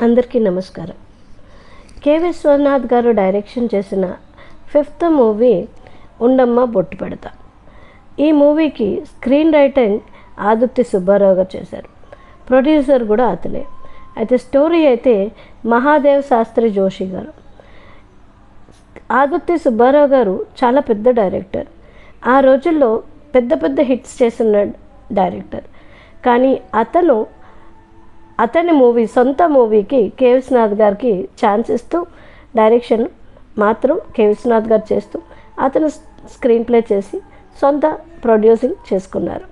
అందరికీ నమస్కారం. కె విశ్వనాథ్ గారు డైరెక్షన్ చేసిన ఫిఫ్త్ మూవీ ఉండమ్మ బొట్టు పెడతా. ఈ మూవీకి స్క్రీన్ రైటింగ్ ఆదుర్తి సుబ్బారావు గారు చేశారు. ప్రొడ్యూసర్ కూడా అతనే. అయితే స్టోరీ అయితే మహాదేవ్ శాస్త్రి జోషి గారు. ఆదుర్తి సుబ్బారావు గారు చాలా పెద్ద డైరెక్టర్. ఆ రోజుల్లో పెద్ద పెద్ద హిట్స్ చేసిన డైరెక్టర్. కానీ అతను అతని మూవీ సొంత మూవీకి కే విశ్వనాథ్ గారికి ఛాన్స్ ఇస్తూ డైరెక్షన్ మాత్రం కే విశ్వనాథ్ గారు చేస్తూ అతను స్క్రీన్ ప్లే చేసి సొంత ప్రొడ్యూసింగ్ చేసుకున్నారు.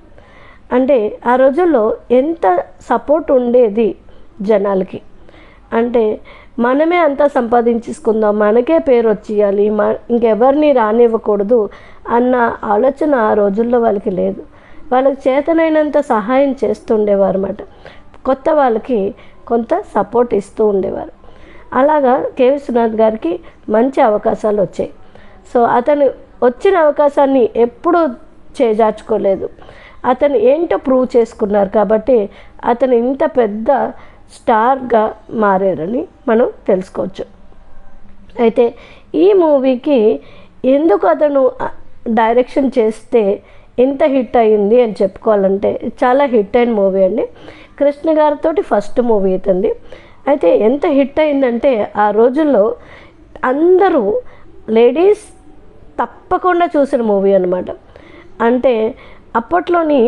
అంటే ఆ రోజుల్లో ఎంత సపోర్ట్ ఉండేది జనాలకి? అంటే మనమే అంతా సంపాదించేసుకుందాం మనకే పేరు వచ్చేయాలి మ ఇంకెవరిని రానివ్వకూడదు అన్న ఆలోచన ఆ రోజుల్లో వాళ్ళకి లేదు. వాళ్ళకి చేతనైనంత సహాయం చేస్తుండేవారు అన్నమాట కొత్త వాళ్ళకి కొంత సపోర్ట్ ఇస్తూ ఉండేవారు. అలాగా కె విశ్వనాథ్ గారికి మంచి అవకాశాలు వచ్చాయి. సో అతను వచ్చిన అవకాశాన్ని ఎప్పుడూ చేజార్చుకోలేదు. అతను ఏంటో ప్రూవ్ చేసుకున్నారు కాబట్టి అతను ఇంత పెద్ద స్టార్గా మారారని మనం తెలుసుకోవచ్చు. అయితే ఈ మూవీకి ఎందుకు అతను డైరెక్షన్ చేస్తే ఇంత హిట్ అయింది అని చెప్పుకోవాలంటే చాలా హిట్ అయిన మూవీ అండి. కృష్ణ గారితో ఫస్ట్ మూవీ అవుతుంది అయితే ఎంత హిట్ అయిందంటే ఆ రోజుల్లో అందరూ లేడీస్ తప్పకుండా చూసిన మూవీ అనమాట అంటే అప్పట్లోని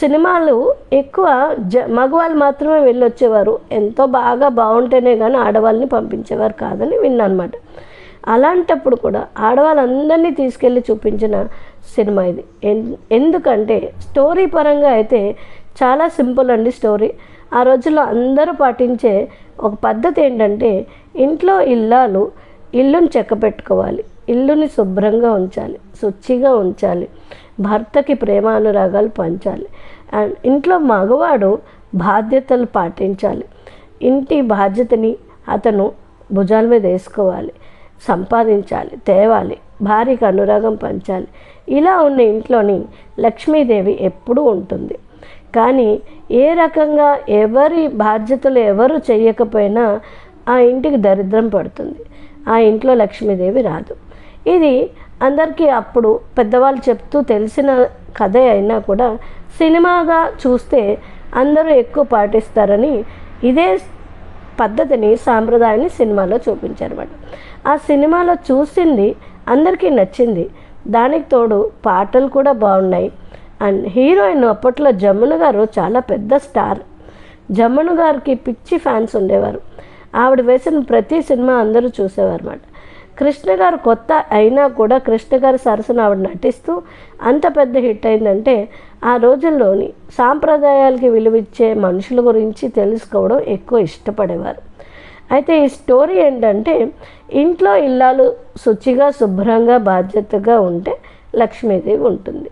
సినిమాలు ఎక్కువ జ మగవాళ్ళు మాత్రమే వెళ్ళొచ్చేవారు. ఎంతో బాగా బాగుంటేనే కానీ ఆడవాళ్ళని పంపించేవారు కాదని విన్నానమాట. అలాంటప్పుడు కూడా ఆడవాళ్ళందరినీ తీసుకెళ్ళి చూపించిన సినిమా ఇది. ఎందుకంటే స్టోరీ పరంగా అయితే చాలా సింపుల్ అండి స్టోరీ. ఆ రోజుల్లో అందరూ పాటించే ఒక పద్ధతి ఏంటంటే ఇంట్లో ఇల్లాలు ఇల్లుని చెక్క పెట్టుకోవాలి. ఇల్లుని శుభ్రంగా ఉంచాలి శుచిగా ఉంచాలి. భర్తకి ప్రేమానురాగాలు పంచాలి. అండ్ ఇంట్లో మగవాడు బాధ్యతలు పాటించాలి. ఇంటి బాధ్యతని అతను భుజాల మీద వేసుకోవాలి సంపాదించాలి తేవాలి భార్యకు అనురాగం పంచాలి. ఇలా ఉన్న ఇంట్లోని లక్ష్మీదేవి ఎప్పుడూ ఉంటుంది. కానీ ఏ రకంగా ఎవరి బాధ్యతలు ఎవరు చేయకపోయినా ఆ ఇంటికి దరిద్రం పడుతుంది. ఆ ఇంట్లో లక్ష్మీదేవి రాదు. ఇది అందరికీ అప్పుడు పెద్దవాళ్ళు చెప్తూ తెలిసిన కథ అయినా కూడా సినిమాగా చూస్తే అందరూ ఎక్కువ పాటిస్తారని ఇదే పద్ధతిని సాంప్రదాయాన్ని సినిమాలో చూపించారన్నమాట. ఆ సినిమాలో చూసింది అందరికీ నచ్చింది. దానికి తోడు పాటలు కూడా బాగున్నాయి. అండ్ హీరోయిన్ అప్పట్లో జమున గారు చాలా పెద్ద స్టార్. జమున గారికి పిచ్చి ఫ్యాన్స్ ఉండేవారు. ఆవిడ వేసిన ప్రతి సినిమా అందరూ చూసేవారు అనమాట కృష్ణ గారు కొత్త అయినా కూడా కృష్ణ గారి సరసన ఆవిడ నటిస్తూ అంత పెద్ద హిట్ అయిందంటే ఆ రోజుల్లోని సాంప్రదాయాలకి విలువిచ్చే మనుషుల గురించి తెలుసుకోవడం ఎక్కువ ఇష్టపడేవారు. అయితే ఈ స్టోరీ ఏంటంటే ఇంట్లో ఇల్లాలు శుచిగా శుభ్రంగా బాధ్యతగా ఉంటే లక్ష్మీదేవి ఉంటుంది.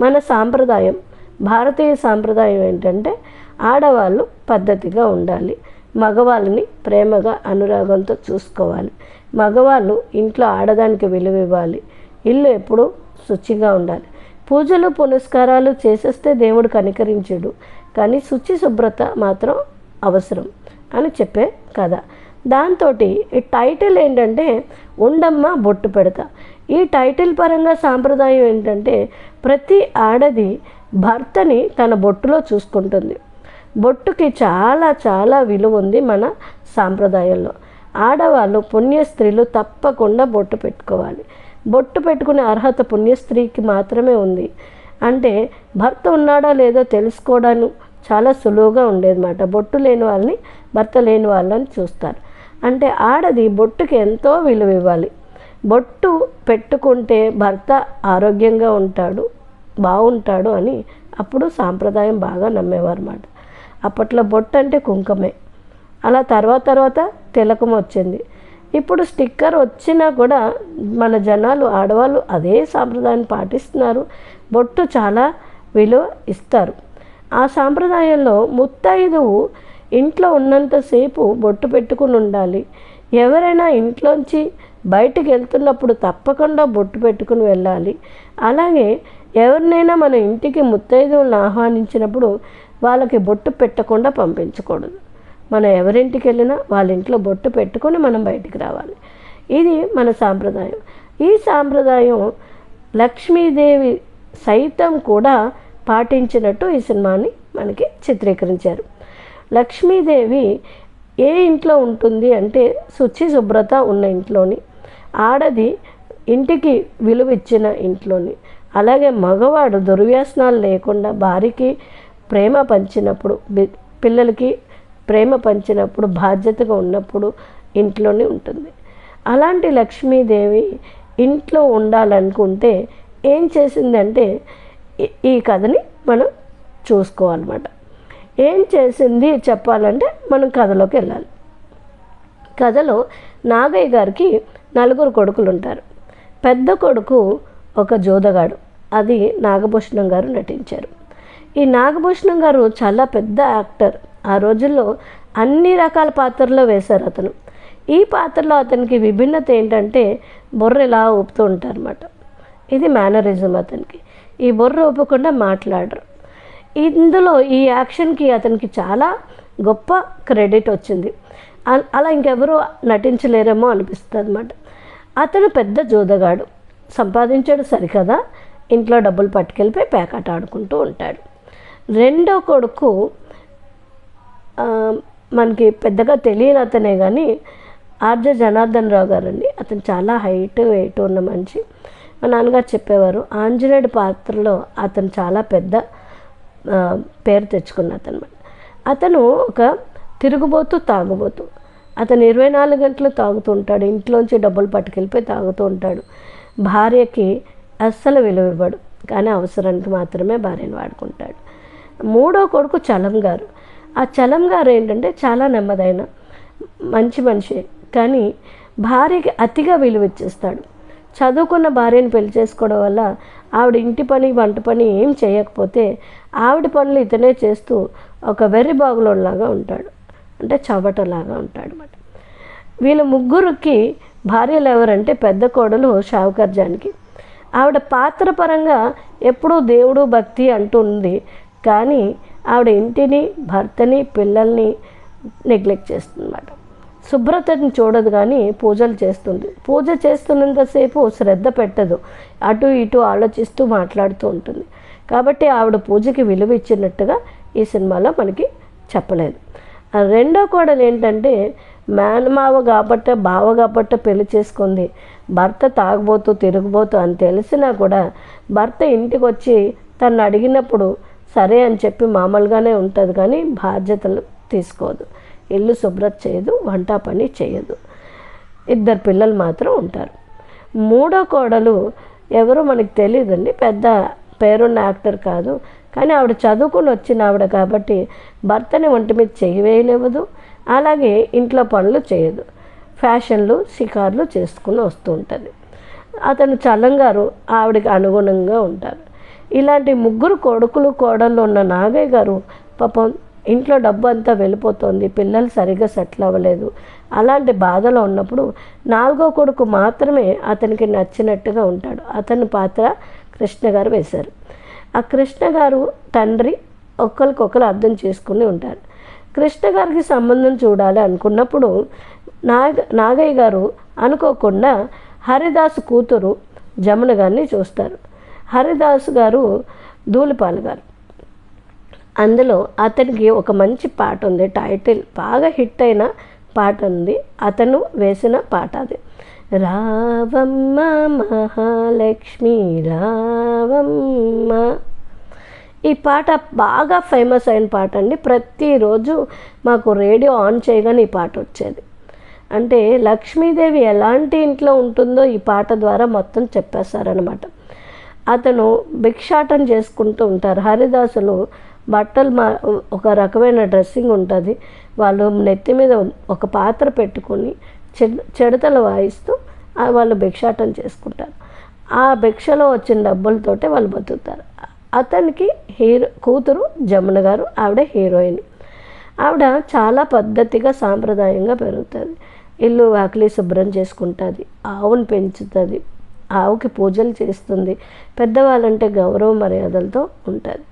మన సాంప్రదాయం భారతీయ సాంప్రదాయం ఏంటంటే ఆడవాళ్ళు పద్ధతిగా ఉండాలి. మగవాళ్ళని ప్రేమగా అనురాగంతో చూసుకోవాలి. మగవాళ్ళు ఇంట్లో ఆడదానికి విలువ ఇవ్వాలి. ఇల్లు ఎప్పుడూ శుచిగా ఉండాలి. పూజలు పునస్కారాలు చేసేస్తే దేవుడు కనికరించడు. కానీ శుచి శుభ్రత మాత్రం అవసరం అని చెప్పే కథ. దాంతో ఈ టైటిల్ ఏంటంటే ఉండమ్మ బొట్టు పెడతా. ఈ టైటిల్ పరంగా సాంప్రదాయం ఏంటంటే ప్రతి ఆడది భర్తని తన బొట్టులో చూసుకుంటుంది. బొట్టుకి చాలా చాలా విలువ ఉంది మన సాంప్రదాయంలో. ఆడవాళ్ళు పుణ్య స్త్రీలు తప్పకుండా బొట్టు పెట్టుకోవాలి. బొట్టు పెట్టుకునే అర్హత పుణ్య స్త్రీకి మాత్రమే ఉంది. అంటే భర్త ఉన్నాడో లేదో తెలుసుకోవడానికి చాలా సులువుగా ఉండేదన్నమాట. బొట్టు లేని వాళ్ళని భర్త లేని వాళ్ళని చూస్తారు. అంటే ఆడది బొట్టుకి ఎంతో విలువ ఇవ్వాలి. బొట్టు పెట్టుకుంటే భర్త ఆరోగ్యంగా ఉంటాడు బాగుంటాడు అని అప్పుడు సాంప్రదాయం బాగా నమ్మేవారు అన్నమాట అప్పట్లో బొట్టు అంటే కుంకుమే. అలా తర్వాత తర్వాత తిలకం వచ్చింది. ఇప్పుడు స్టిక్కర్ వచ్చినా కూడా మన జనాలు ఆడవాళ్ళు అదే సాంప్రదాయాన్ని పాటిస్తున్నారు. బొట్టు చాలా విలువ ఇస్తారు. ఆ సాంప్రదాయంలో ముత్తైదువు ఇంట్లో ఉన్నంతసేపు బొట్టు పెట్టుకుని ఉండాలి. ఎవరైనా ఇంట్లోంచి బయటికి వెళ్తున్నప్పుడు తప్పకుండా బొట్టు పెట్టుకుని వెళ్ళాలి. అలాగే ఎవరినైనా మన ఇంటికి ముత్తైదువులను ఆహ్వానించినప్పుడు వాళ్ళకి బొట్టు పెట్టకుండా పంపించకూడదు. మనం ఎవరింటికి వెళ్ళినా వాళ్ళ ఇంట్లో బొట్టు పెట్టుకొని మనం బయటికి రావాలి. ఇది మన సాంప్రదాయం. ఈ సాంప్రదాయం లక్ష్మీదేవి సైతం కూడా పాటించినట్టు ఈ సినిమాని మనకి చిత్రీకరించారు. లక్ష్మీదేవి ఏ ఇంట్లో ఉంటుంది అంటే శుచి శుభ్రత ఉన్న ఇంట్లోని ఆడది ఇంటికి విలువ ఇచ్చిన ఇంట్లోని. అలాగే మగవాడు దుర్వ్యసనాలు లేకుండా భార్యకి ప్రేమ పంచినప్పుడు పిల్లలకి ప్రేమ పంచినప్పుడు బాధ్యతగా ఉన్నప్పుడు ఇంట్లోనే ఉంటుంది. అలాంటి లక్ష్మీదేవి ఇంట్లో ఉండాలనుకుంటే ఏం చేసిందంటే ఈ కథని మనం చూసుకోవాలన్నమాట. ఏం చేసింది చెప్పాలంటే మనం కథలోకి వెళ్ళాలి. కథలో నాగయ్య గారికి నలుగురు కొడుకులు ఉంటారు పెద్ద కొడుకు ఒక జోదగాడు. అది నాగభూషణం గారు నటించారు. ఈ నాగభూషణం గారు చాలా పెద్ద యాక్టర్. ఆ రోజుల్లో అన్ని రకాల పాత్రల్లో వేశారు అతను. ఈ పాత్రలో అతనికి విభిన్నత ఏంటంటే బుర్ర ఇలా ఊపుతూ ఉంటారన్నమాట. ఇది మేనరిజం అతనికి. ఈ బుర్ర ఊపకుండా మాట్లాడరు. ఇందులో ఈ యాక్షన్కి అతనికి చాలా గొప్ప క్రెడిట్ వచ్చింది. అలా ఇంకెవరూ నటించలేరేమో అనిపిస్తుంది అనమాట అతను పెద్ద జోదగాడు. సంపాదించాడు సరికదా. ఇంట్లో డబ్బులు పట్టుకెళ్ళిపోయి పేకాట ఆడుకుంటూ ఉంటాడు. రెండో కొడుకు మనకి పెద్దగా తెలియని అతనే కానీ ఆర్జే జనార్దన్ రావు గారు అండి అతను చాలా హైట్ వెయిట్ ఉన్న మనిషి. మా నాన్నగారు చెప్పేవారు ఆంజనేయుడి పాత్రలో అతను చాలా పెద్ద పేరు తెచ్చుకున్న అతను. అతను ఒక తిరుగుబోతూ తాగుబోతూ అతను ఇరవై నాలుగు గంటలు తాగుతూ ఉంటాడు ఇంట్లోంచి డబ్బులు పట్టుకెళ్ళిపోయి తాగుతూ ఉంటాడు. భార్యకి అస్సలు విలువ ఇవ్వడు కానీ అవసరానికి మాత్రమే భార్యను వాడుకుంటాడు. మూడో కొడుకు చలం గారు. ఆ చలం గారు ఏంటంటే చాలా నెమ్మదైన మంచి మనిషి కానీ భార్యకి అతిగా విలువ ఇచ్చేస్తాడు. చదువుకున్న భార్యను పెళ్ళి చేసుకోవడం వల్ల ఆవిడ ఇంటి పని వంట పని ఏం చేయకపోతే ఆవిడ పనులు ఇతనే చేస్తూ ఒక వెర్రి బాగులోలాగా ఉంటాడు. అంటే చవటలాగా ఉంటాడు. అనమాట వీళ్ళ ముగ్గురికి భార్యలు ఎవరంటే పెద్ద కోడలు షావుకర్జానికి ఆవిడ పాత్ర పరంగా ఎప్పుడూ దేవుడు భక్తి అంటుంది కానీ ఆవిడ ఇంటిని భర్తని పిల్లల్ని నెగ్లెక్ట్ చేస్తుందన్నమాట. శుభ్రతని చూడదు కానీ పూజలు చేస్తుంది. పూజ చేస్తున్నంతసేపు శ్రద్ధ పెట్టదు. అటు ఇటు ఆలోచిస్తూ మాట్లాడుతూ ఉంటుంది. కాబట్టి ఆవిడ పూజకి విలువ ఇచ్చినట్టుగా ఈ సినిమాలో మనకి చెప్పలేదు. రెండో కోడలు ఏంటంటే మేనమావ కాబట్ట బావ కాబట్ట పెళ్ళి చేసుకుంది. భర్త తాగుబోతూ తిరుగుబోతూ అని తెలిసినా కూడా భర్త ఇంటికి వచ్చి తను అడిగినప్పుడు సరే అని చెప్పి మామూలుగానే ఉంటుంది కానీ బాధ్యతలు తీసుకోదు. ఇల్లు శుభ్రత చేయదు వంట పని చేయదు. ఇద్దరు పిల్లలు మాత్రం ఉంటారు. మూడో కోడలు ఎవరో మనకి తెలియదండి పెద్ద పేరున్న యాక్టర్ కాదు. కానీ ఆవిడ చదువుకుని వచ్చిన ఆవిడ కాబట్టి భర్తని ఒంటి మీద చెయ్యి వేయనివ్వదు. అలాగే ఇంట్లో పనులు చేయదు. ఫ్యాషన్లు షికార్లు చేసుకుని వస్తూ ఉంటుంది. అతను చల్లంగారు ఆవిడకి అనుగుణంగా ఉంటారు. ఇలాంటి ముగ్గురు కొడుకులు కోడళ్ళు ఉన్న నాగయ్య గారు పాపం ఇంట్లో డబ్బు అంతా వెళ్ళిపోతుంది. పిల్లలు సరిగ్గా సెటిల్ అవ్వలేదు. అలాంటి బాధలో ఉన్నప్పుడు నాలుగో కొడుకు మాత్రమే అతనికి నచ్చినట్టుగా ఉంటాడు. అతని పాత్ర కృష్ణ గారు వేశారు. ఆ కృష్ణ గారు తండ్రి ఒకరికొకరు అర్థం చేసుకుని ఉంటారు. కృష్ణ గారికి సంబంధం చూడాలి అనుకున్నప్పుడు నాగ నాగయ్య గారు అనుకోకుండా హరిదాసు కూతురు జమున గారిని చూస్తారు. హరిదాసు గారు ధూళిపాలు గారు. అందులో అతనికి ఒక మంచి పాట ఉంది. టైటిల్ బాగా హిట్ అయిన పాట ఉంది. అతను వేసిన పాట అది. రావమ్మ మహాలక్ష్మి రావమ్మ. ఈ పాట బాగా ఫేమస్ అయిన పాట అండి. ప్రతిరోజు మాకు రేడియో ఆన్ చేయగానే ఈ పాట వచ్చేది. అంటే లక్ష్మీదేవి ఎలాంటి ఇంట్లో ఉంటుందో ఈ పాట ద్వారా మొత్తం చెప్పేస్తారనమాట అతను భిక్షాటం చేసుకుంటూ ఉంటారు. హరిదాసులు బట్టలు మా ఒక రకమైన డ్రెస్సింగ్ ఉంటుంది. వాళ్ళు నెత్తి మీద ఒక పాత్ర పెట్టుకొని చెడతలు వాయిస్తూ వాళ్ళు భిక్షాటం చేసుకుంటారు. ఆ భిక్షలో వచ్చిన డబ్బులతోటే వాళ్ళు బతుకుతారు. అతనికి హీరో కూతురు జమున గారు ఆవిడ హీరోయిన్. ఆవిడ చాలా పద్ధతిగా సాంప్రదాయంగా పెరుగుతుంది. ఇల్లు వాకిలి శుభ్రం చేసుకుంటుంది ఆవును పెంచుతుంది ఆవుకి పూజలు చేస్తుంది పెద్దవాళ్ళంటే గౌరవ మర్యాదలతో ఉంటుంది.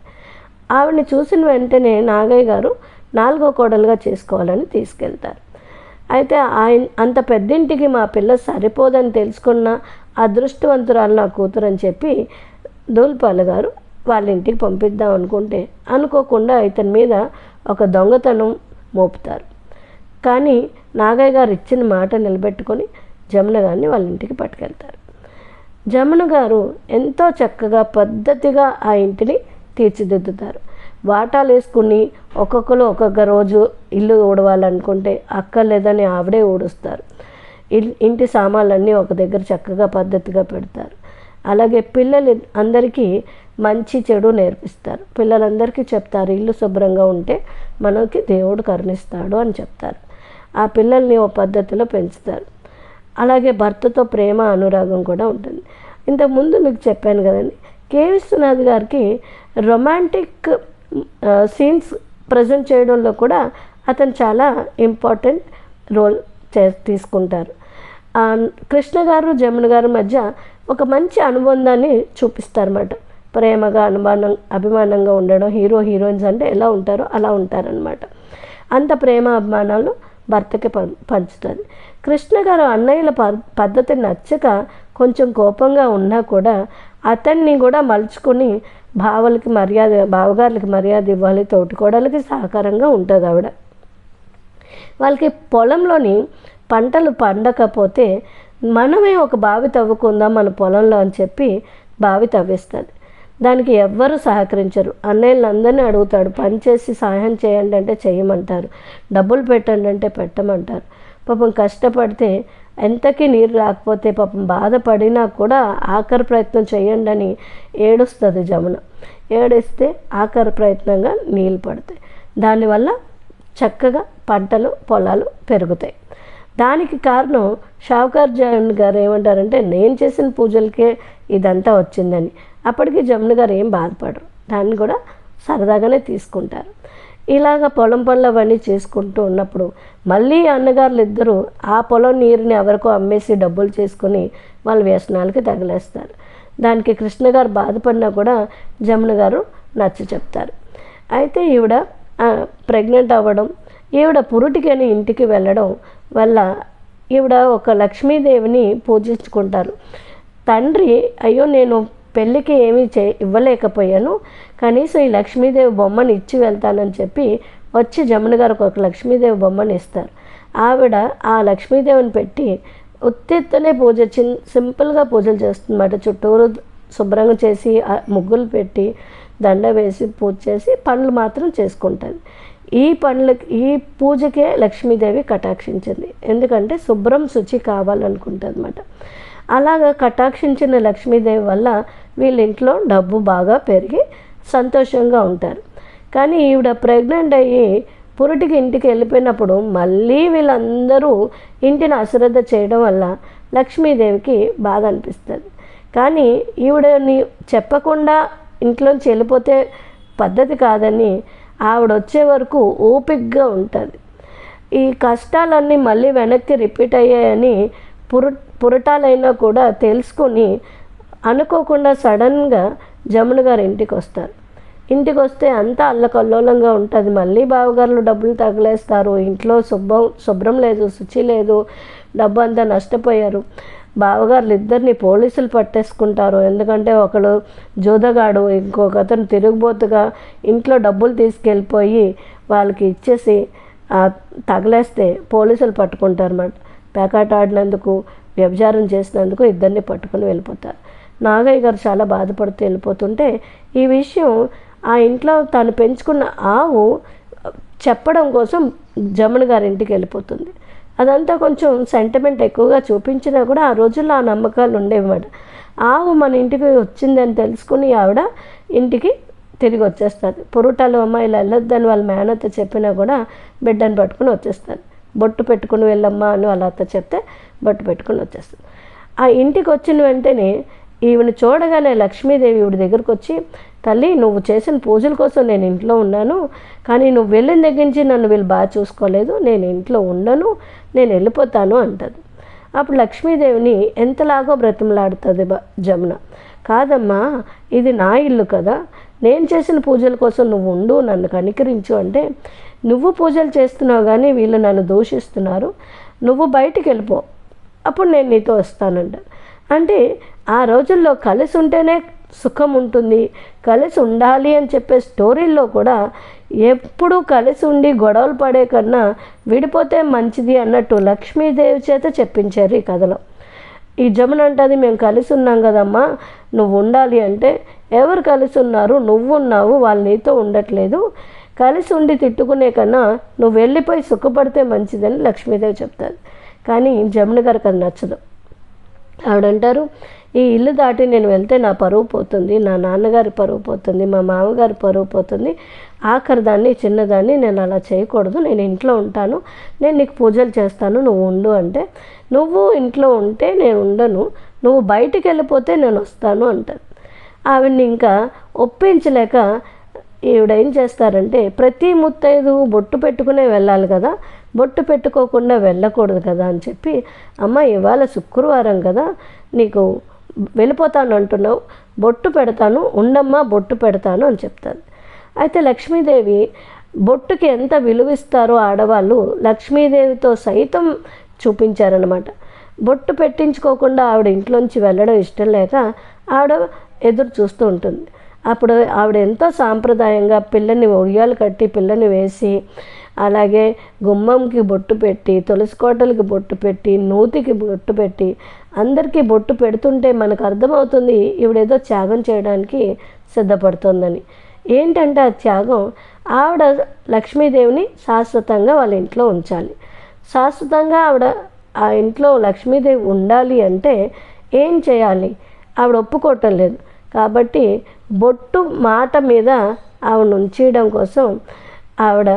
ఆవిడని చూసిన వెంటనే నాగయ్య గారు నాలుగో కోడలుగా చేసుకోవాలని తీసుకెళ్తారు. అయితే ఆయన అంత పెద్దింటికి మా పిల్ల సరిపోదని తెలుసుకున్న అదృష్టవంతురాలు నా కూతురు అని చెప్పి దూల్పాల్ గారు వాళ్ళ ఇంటికి పంపిద్దాం అనుకుంటే అనుకోకుండా ఇతని మీద ఒక దొంగతనం మోపుతారు. కానీ నాగయ్య గారు ఇచ్చిన మాట నిలబెట్టుకొని జమున గారిని వాళ్ళ ఇంటికి పట్టుకెళ్తారు. జమున గారు ఎంతో చక్కగా పద్ధతిగా ఆ ఇంటిని తీర్చిదిద్దుతారు. వాటాలు వేసుకుని ఒక్కొక్కరు ఒక్కొక్క రోజు ఇల్లు ఊడవాలనుకుంటే అక్కర్లేదని ఆవిడే ఊడుస్తారు. ఇల్- ఇంటి సామాన్లన్నీ ఒక దగ్గర చక్కగా పద్ధతిగా పెడతారు. అలాగే పిల్లలు అందరికీ మంచి చెడు నేర్పిస్తారు. పిల్లలందరికీ చెప్తారు ఇల్లు శుభ్రంగా ఉంటే మనకి దేవుడు కరుణిస్తాడు అని చెప్తారు. ఆ పిల్లల్ని ఓ పద్ధతిలో పెంచుతారు. అలాగే భర్తతో ప్రేమ అనురాగం కూడా ఉంటుంది. ఇంతకుముందు మీకు చెప్పాను కదండి కే. విశ్వనాథ్ గారికి రొమాంటిక్ సీన్స్ ప్రజెంట్ చేయడంలో కూడా అతను చాలా ఇంపార్టెంట్ రోల్ చే తీసుకుంటారు. కృష్ణ గారు జమున గారు మధ్య ఒక మంచి అనుబంధాన్ని చూపిస్తారన్నమాట. ప్రేమగా అనుమానం అభిమానంగా ఉండడం హీరో హీరోయిన్స్ అంటే ఎలా ఉంటారో అలా ఉంటారనమాట అంత ప్రేమ అభిమానాలు భర్తకి పం పంచుతుంది కృష్ణ గారు అన్నయ్యల ప పద్ధతి నచ్చక కొంచెం కోపంగా ఉన్నా కూడా అతన్ని కూడా మలుచుకొని బావలకి మర్యాద బావగారులకి మర్యాద ఇవ్వాలి తోటికోడలకి సహకారంగా ఉంటుంది ఆవిడ. వాళ్ళకి పొలంలోని పంటలు పండకపోతే మనమే ఒక బావి తవ్వుకుందాం మన పొలంలో అని చెప్పి బావి తవ్విస్తుంది. దానికి ఎవ్వరూ సహకరించరు. అన్నయ్యలందరినీ అడుగుతాడు పని చేసి సహాయం చేయండి అంటే చేయమంటారు. డబ్బులు పెట్టండి అంటే పెట్టమంటారు. పాపం కష్టపడితే ఎంతకీ నీరు రాకపోతే పాపం బాధపడినా కూడా ఆఖరి ప్రయత్నం చేయండి అని ఏడుస్తుంది జమున. ఏడిస్తే ఆఖరి ప్రయత్నంగా నీళ్ళు పడతాయి. దానివల్ల చక్కగా పంటలు పొలాలు పెరుగుతాయి. దానికి కారణం షావుకార్ జగన్ గారు ఏమంటారంటే నేను చేసిన పూజలకే ఇదంతా వచ్చిందని. అప్పటికి జమున గారు ఏం బాధపడరు. దాన్ని కూడా సరదాగానే తీసుకుంటారు. ఇలాగ పొలం పనులు అవన్నీ చేసుకుంటూ ఉన్నప్పుడు మళ్ళీ అన్నగారులు ఇద్దరు ఆ పొలం నీరుని ఎవరికో అమ్మేసి డబ్బులు చేసుకుని వాళ్ళ వ్యసనాలకి తగిలేస్తారు. దానికి కృష్ణ గారు బాధపడినా కూడా జమున గారు నచ్చ చెప్తారు. అయితే ఈవిడ ప్రెగ్నెంట్ అవ్వడం ఈవిడ పురుటికని ఇంటికి వెళ్ళడం వల్ల ఈవిడ ఒక లక్ష్మీదేవిని పూజించుకుంటారు. తండ్రి అయ్యో నేను పెళ్ళికి ఏమీ చే ఇవ్వలేకపోయాను. కనీసం ఈ లక్ష్మీదేవి బొమ్మని ఇచ్చి వెళ్తానని చెప్పి వచ్చి జమున గారికి ఒక లక్ష్మీదేవి బొమ్మని ఇస్తారు. ఆవిడ ఆ లక్ష్మీదేవిని పెట్టి ఉత్తెత్తనే పూజ చిన్ సింపుల్గా పూజలు చేస్తుందన్నమాట. చుట్టూరు శుభ్రంగా చేసి ముగ్గులు పెట్టి దండ వేసి పూజ చేసి పనులు మాత్రం చేసుకుంటుంది. ఈ పనులకి ఈ పూజకే లక్ష్మీదేవి కటాక్షించింది. ఎందుకంటే శుభ్రం శుచి కావాలనుకుంటుంది అనమాట అలాగా కటాక్షించిన లక్ష్మీదేవి వల్ల వీళ్ళ ఇంట్లో డబ్బు బాగా పెరిగి సంతోషంగా ఉంటారు. కానీ ఈవిడ ప్రెగ్నెంట్ అయ్యి పురుటికి ఇంటికి వెళ్ళిపోయినప్పుడు మళ్ళీ వీళ్ళందరూ ఇంటిని అశ్రద్ధ చేయడం వల్ల లక్ష్మీదేవికి బాధ అనిపిస్తుంది. కానీ ఈవిడని చెప్పకుండా ఇంట్లోంచి వెళ్ళిపోతే పద్ధతి కాదని ఆవిడ వచ్చే వరకు ఓపిక్గా ఉంటుంది. ఈ కష్టాలన్నీ మళ్ళీ వెనక్కి రిపీట్ అయ్యాయని పురు పురటాలైనా కూడా తెలుసుకొని అనుకోకుండా సడన్గా జమున గారు ఇంటికి వస్తారు ఇంటికి వస్తే అంతా అల్లకల్లోలంగా ఉంటుంది. మళ్ళీ బావగారులు డబ్బులు తగలేస్తారు. ఇంట్లో శుభ్రం శుభ్రం లేదు శుచి లేదు డబ్బు అంతా నష్టపోయారు. బావగారులు ఇద్దరిని పోలీసులు పట్టేసుకుంటారు. ఎందుకంటే ఒకడు జూదగాడు ఇంకొక అతను తిరుగుబోతుగా ఇంట్లో డబ్బులు తీసుకెళ్ళిపోయి వాళ్ళకి ఇచ్చేసి తగలేస్తే పోలీసులు పట్టుకుంటారు అన్నమాట పేకాట ఆడినందుకు వ్యభిచారం చేసినందుకు ఇద్దరిని పట్టుకుని వెళ్ళిపోతారు. నాగయ్య గారు చాలా బాధపడుతూ వెళ్ళిపోతుంటే ఈ విషయం ఆ ఇంట్లో తను పెంచుకున్న ఆవు చెప్పడం కోసం జమున గారి ఇంటికి వెళ్ళిపోతుంది. అదంతా కొంచెం సెంటిమెంట్ ఎక్కువగా చూపించినా కూడా ఆ రోజుల్లో ఆ నమ్మకాలు ఉండేవన్నమాట. ఆవు మన ఇంటికి వచ్చిందని తెలుసుకుని ఆవిడ ఇంటికి తిరిగి వచ్చేస్తుంది. పురుటాలు అమ్మాయిలు వెళ్ళొద్దని వాళ్ళ మేనత్త చెప్పినా కూడా బిడ్డను పట్టుకుని వచ్చేస్తారు బొట్టు పెట్టుకుని వెళ్ళమ్మా అని వాళ్ళ అత్త చెప్తే బొట్టు పెట్టుకుని వచ్చేస్తుంది. ఆ ఇంటికి వచ్చిన వెంటనే ఈవిని చూడగానే లక్ష్మీదేవి ఈవిడ దగ్గరకు వచ్చి తల్లి నువ్వు చేసిన పూజల కోసం నేను ఇంట్లో ఉన్నాను. కానీ నువ్వు వెళ్ళిన దగ్గర నుంచి నన్ను వీళ్ళు బాగా చూసుకోలేదు. నేను ఇంట్లో ఉండను. నేను వెళ్ళిపోతాను అంటది. అప్పుడు లక్ష్మీదేవిని ఎంతలాగో బ్రతిమలాడుతుంది బ- జమున. కాదమ్మా ఇది నా ఇల్లు కదా. నేను చేసిన పూజల కోసం నువ్వు ఉండు నన్ను కనికరించు అంటే నువ్వు పూజలు చేస్తున్నావు కానీ వీళ్ళు నన్ను దూషిస్తున్నారు. నువ్వు బయటికి వెళ్ళిపో. అప్పుడు నేను నీతో వస్తానంట. అంటే ఆ రోజుల్లో కలిసి ఉంటేనే సుఖం ఉంటుంది. కలిసి ఉండాలి అని చెప్పే స్టోరీల్లో కూడా ఎప్పుడూ కలిసి ఉండి గొడవలు పడే కన్నా విడిపోతే మంచిది అన్నట్టు లక్ష్మీదేవి చేత చెప్పించారు ఈ కథలో. ఈ జమున అంటది మేము కలిసి ఉన్నాం కదమ్మా నువ్వు ఉండాలి అంటే ఎవరు కలిసి ఉన్నారు? నువ్వు ఉన్నావు వాళ్ళు నీతో ఉండట్లేదు. కలిసి ఉండి తిట్టుకునే కన్నా నువ్వు వెళ్ళిపోయి సుఖపడితే మంచిదని లక్ష్మీదేవి చెప్తారు. కానీ జమున గారికి అది నచ్చదు. ఆవిడంటారు ఈ ఇల్లు దాటి నేను వెళ్తే నా పరువు పోతుంది నా నాన్నగారి పరువు పోతుంది మా మామగారి పరువు పోతుంది. ఆఖరి దాన్ని చిన్నదాన్ని నేను అలా చేయకూడదు. నేను ఇంట్లో ఉంటాను. నేను నీకు పూజలు చేస్తాను నువ్వు ఉండు అంటే. నువ్వు ఇంట్లో ఉంటే నేను ఉండను. నువ్వు బయటికి వెళ్ళిపోతే నేను వస్తాను అంటారు ఆవిడ్ని ఇంకా ఒప్పించలేక ఈవిడ ఏం చేస్తారంటే ప్రతి ముత్తైదు బొట్టు పెట్టుకునే వెళ్ళాలి కదా. బొట్టు పెట్టుకోకుండా వెళ్ళకూడదు కదా అని చెప్పి అమ్మ ఇవాళ శుక్రవారం కదా నీకు వెళ్ళిపోతాను అంటున్నావు బొట్టు పెడతాను ఉండమ్మా బొట్టు పెడతాను అని చెప్తాను. అయితే లక్ష్మీదేవి బొట్టుకి ఎంత విలువిస్తారో ఆడవాళ్ళు లక్ష్మీదేవితో సైతం చూపించారనమాట బొట్టు పెట్టించుకోకుండా ఆవిడ ఇంట్లోంచి వెళ్ళడం ఇష్టం లేక ఆవిడ ఎదురు చూస్తూ ఉంటుంది. అప్పుడు ఆవిడ ఎంతో సాంప్రదాయంగా పిల్లని ఉయ్యాలు కట్టి పిల్లని వేసి అలాగే గుమ్మంకి బొట్టు పెట్టి తులసి కోటలకి బొట్టు పెట్టి నూతికి బొట్టు పెట్టి అందరికీ బొట్టు పెడుతుంటే మనకు అర్థమవుతుంది ఈవిడేదో త్యాగం చేయడానికి సిద్ధపడుతోందని. ఏంటంటే ఆ త్యాగం ఆవిడ లక్ష్మీదేవిని శాశ్వతంగా వాళ్ళ ఇంట్లో ఉంచాలి. శాశ్వతంగా ఆవిడ ఆ ఇంట్లో లక్ష్మీదేవి ఉండాలి అంటే ఏం చేయాలి? ఆవిడ ఒప్పుకోవటం లేదు. కాబట్టి బొట్టు మాట మీద ఆవిడ ఉంచేయడం కోసం ఆవిడ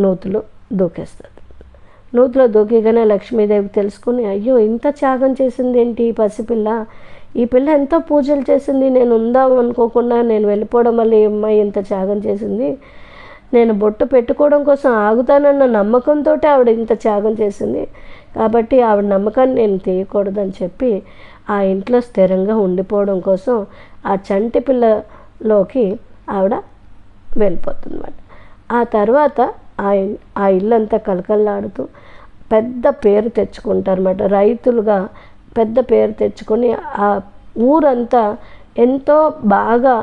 లోతులో దూకేస్తుంది. లోతులో దూకేగానే లక్ష్మీదేవి తెలుసుకుని అయ్యో ఇంత త్యాగం చేసింది ఏంటి ఈ పసిపిల్ల? ఈ పిల్ల ఎంతో పూజలు చేసింది నేను ఉందాం అనుకోకుండా నేను వెళ్ళిపోవడం వల్ల ఈ అమ్మాయి ఇంత త్యాగం చేసింది? నేను బొట్టు పెట్టుకోవడం కోసం ఆగుతానన్న నమ్మకంతో ఆవిడ ఇంత త్యాగం చేసింది. కాబట్టి ఆవిడ నమ్మకాన్ని నేను తీయకూడదని చెప్పి ఆ ఇంట్లో స్థిరంగా ఉండిపోవడం కోసం ఆ చంటి పిల్లలోకి ఆవిడ వెళ్ళిపోతుందన్నమాట. ఆ తర్వాత ఆ ఇల్లంతా కలకల్లాడుతూ పెద్ద పేరు తెచ్చుకుంటారన్నమాట. రైతులుగా పెద్ద పేరు తెచ్చుకొని ఆ ఊరంతా ఎంతో బాగా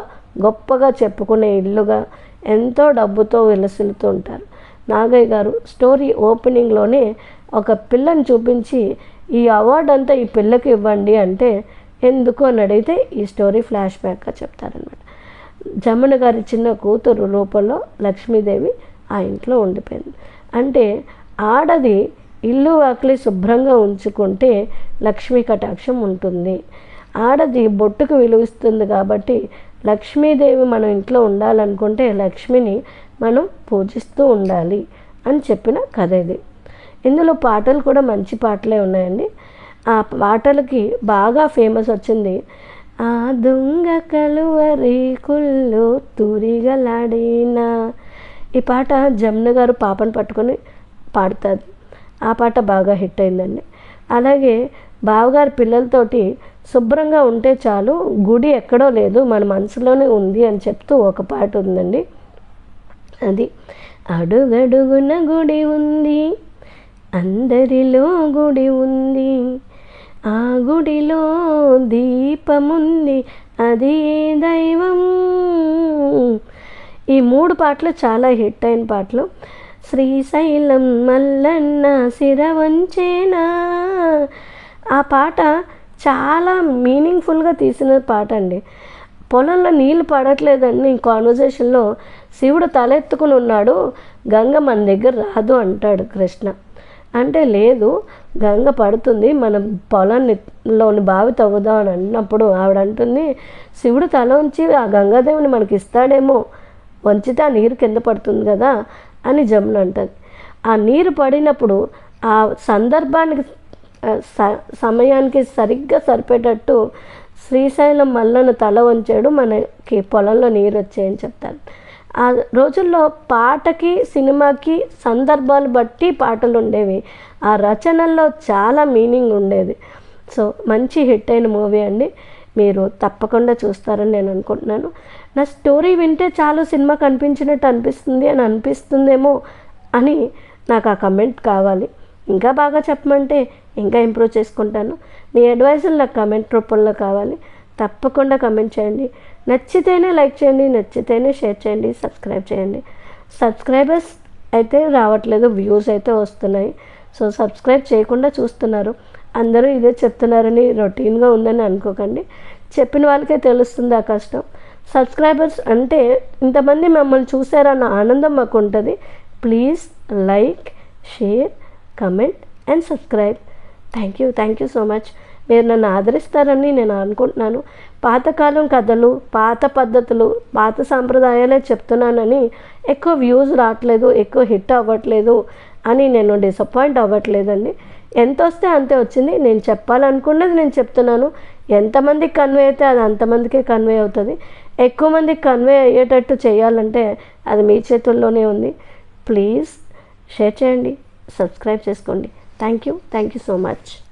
గొప్పగా చెప్పుకునే ఇల్లుగా ఎంతో డబ్బుతో విలసిల్లుతూ ఉంటారు. నాగయ్య గారు స్టోరీ ఓపెనింగ్లోనే ఒక పిల్లని చూపించి ఈ అవార్డు అంతా ఈ పిల్లకి ఇవ్వండి అంటే ఎందుకు అని అడిగితే ఈ స్టోరీ ఫ్లాష్ బ్యాక్గా చెప్తారనమాట జమున గారి చిన్న కూతురు రూపంలో లక్ష్మీదేవి ఆ ఇంట్లో ఉండిపోయింది. అంటే ఆడది ఇల్లు వాకిలి శుభ్రంగా ఉంచుకుంటే లక్ష్మీ కటాక్షం ఉంటుంది. ఆడది బొట్టుకు విలువిస్తుంది కాబట్టి లక్ష్మీదేవి మన ఇంట్లో ఉండాలనుకుంటే లక్ష్మిని మనం పూజిస్తూ ఉండాలి అని చెప్పిన కథ ఇది. ఇందులో పాటలు కూడా మంచి పాటలే ఉన్నాయండి. ఆ పాటలకి బాగా ఫేమస్ వచ్చింది. ఆ దొంగ కలువరి కుళ్ళు తురిగలాడినా ఈ పాట జమున గారు పాపను పట్టుకొని పాడుతారు. ఆ పాట బాగా హిట్ అయిందండి. అలాగే బావగారి పిల్లలతోటి శుభ్రంగా ఉంటే చాలు గుడి ఎక్కడో లేదు మన మనసులోనే ఉంది అని చెప్తూ ఒక పాట ఉందండి. అది అడుగడుగున గుడి ఉంది అందరిలో గుడి ఉంది ఆ గుడిలో దీపముంది అది దైవం ఈ మూడు పాటలు చాలా హిట్ అయిన పాటలు. శ్రీశైలం మల్లన్న శిరవంచేనా ఆ పాట చాలా మీనింగ్ఫుల్గా తీసిన పాట అండి. పొలంలో నీళ్ళు పడట్లేదండి. కాన్వర్జేషన్లో శివుడు తలెత్తుకుని ఉన్నాడు. గంగ మన దగ్గర రాదు అంటాడు కృష్ణ. అంటే లేదు గంగ పడుతుంది మన పొలాన్ని లోని బావి తవ్వుదాం అని అన్నప్పుడు ఆవిడ అంటుంది శివుడు తల ఉంచి ఆ గంగాదేవిని మనకి ఇస్తాడేమో వంచితే ఆ నీరు కింద పడుతుంది కదా అని జమున అంటుంది. ఆ నీరు పడినప్పుడు ఆ సందర్భానికి స- సమయానికి సరిగ్గా సరిపేటట్టు శ్రీశైలం మల్లను తల వంచాడు మనకి పొలంలో నీరు వచ్చాయని చెప్తారు. ఆ రోజుల్లో పాటకి సినిమాకి సందర్భాలు బట్టి పాటలు ఉండేవి. ఆ రచనల్లో చాలా మీనింగ్ ఉండేది. సో మంచి హిట్ అయిన మూవీ అండి. మీరు తప్పకుండా చూస్తారని నేను అనుకుంటున్నాను. నా స్టోరీ వింటే చాలు సినిమా కనిపించినట్టు అనిపిస్తుంది అని అనిపిస్తుందేమో అని నాకు ఆ కమెంట్ కావాలి. ఇంకా బాగా చెప్పమంటే ఇంకా ఇంప్రూవ్ చేసుకుంటాను. మీ అడ్వైజులు నాకు కమెంట్ రూపంలో కావాలి. తప్పకుండా కమెంట్ చేయండి. నచ్చితేనే లైక్ చేయండి నచ్చితేనే షేర్ చేయండి సబ్స్క్రైబ్ చేయండి. సబ్స్క్రైబర్స్ అయితే రావట్లేదు వ్యూస్ అయితే వస్తున్నాయి. సో సబ్స్క్రైబ్ చేయకుండా చూస్తున్నారు. అందరూ ఇదే చెప్తున్నారని రొటీన్గా ఉందని అనుకోకండి. చెప్పిన వాళ్ళకే తెలుస్తుంది ఆ కష్టం. సబ్స్క్రైబర్స్ అంటే ఇంతమంది మమ్మల్ని చూసారన్న ఆనందం మాకు ఉంటుంది. Please like share comment and subscribe. Thank you thank you so much. మీరు నన్ను ఆదరిస్తారని నేను అనుకుంటున్నాను. పాతకాలం కథలు పాత పద్ధతులు పాత సాంప్రదాయాలే చెప్తున్నానని ఎక్కువ వ్యూస్ రావట్లేదు ఎక్కువ హిట్ అవ్వట్లేదు అని నేను డిసప్పాయింట్ అవ్వట్లేదండి. ఎంత వస్తే అంతే వచ్చింది. నేను చెప్పాలనుకున్నది నేను చెప్తున్నాను. ఎంతమందికి కన్వే అయితే అది అంతమందికే కన్వే అవుతుంది. ఎక్కువ మందికి కన్వే అయ్యేటట్టు చేయాలంటే అది మీ చేతుల్లోనే ఉంది. ప్లీజ్ షేర్ చేయండి. సబ్స్క్రైబ్ చేసుకోండి. Thank you thank you so much